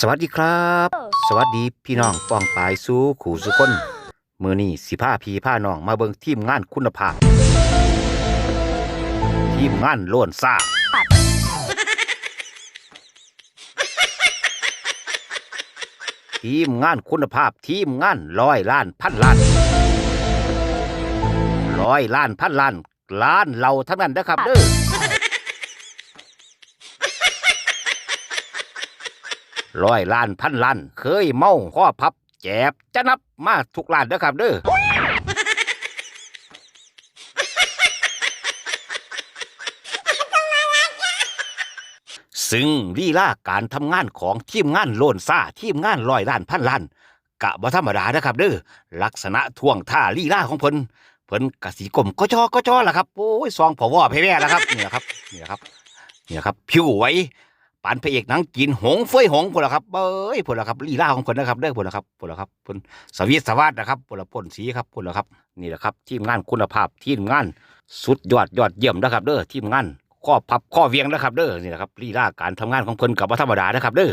สวัสดีครับ สวัสดีพี่น้องป้องปายสู้ขู่สุคนมือนี้สิผ้าพีผ้าน้องมาเบิ่งทีมงานคุณภาพ ทีมงานล้วนซ่าทีมงานคุณภาพทีมงานร้อยล้านพันล้านร้อยล้านพันล้านล้านเราทั้งนั้นนะครับเด้อ ร้อยล้านพันล้าน เคยเมาข้อพับ แจบจะนับมาทุกล้านเด้อครับเด้อซึ่งลีลาการทำงานของทีมงานโลนซ่าทีมงานร้อยล้านพันล้านกะบ่ธรรมดานะครับ เด้อลักษณะท่วงท่าลีลาของเพิ่นเพิ่นกะสีกลมก็จอก็จอล่ะครับโอ้ยซองผอวอแพ้ๆแล้วครับนี่แหละครับนี่แหละครับนี่แหละครับ ผิวไหว ปานพระเอกหนังกินหงเฟยหงพุ่นละครับเอ้ยพุ่นละครับลีลาของเพิ่นนะครับเด้อพุ่นละครับพุ่นละครับพุ่นสวิตสวัสดนะครับพุ่นละพ่นสีครับพุ่นละครับนี่แหละครับทีมงานคุณภาพทีมงาน สุดยอดยอดเยี่ยมนะครับ เด้อทีมงานข้อพับข้อเวียงนะครับ เด้อนี่แหละครับลีลาการทำงานของเพิ่นกับว่าธรรมดานะครับ เด้อ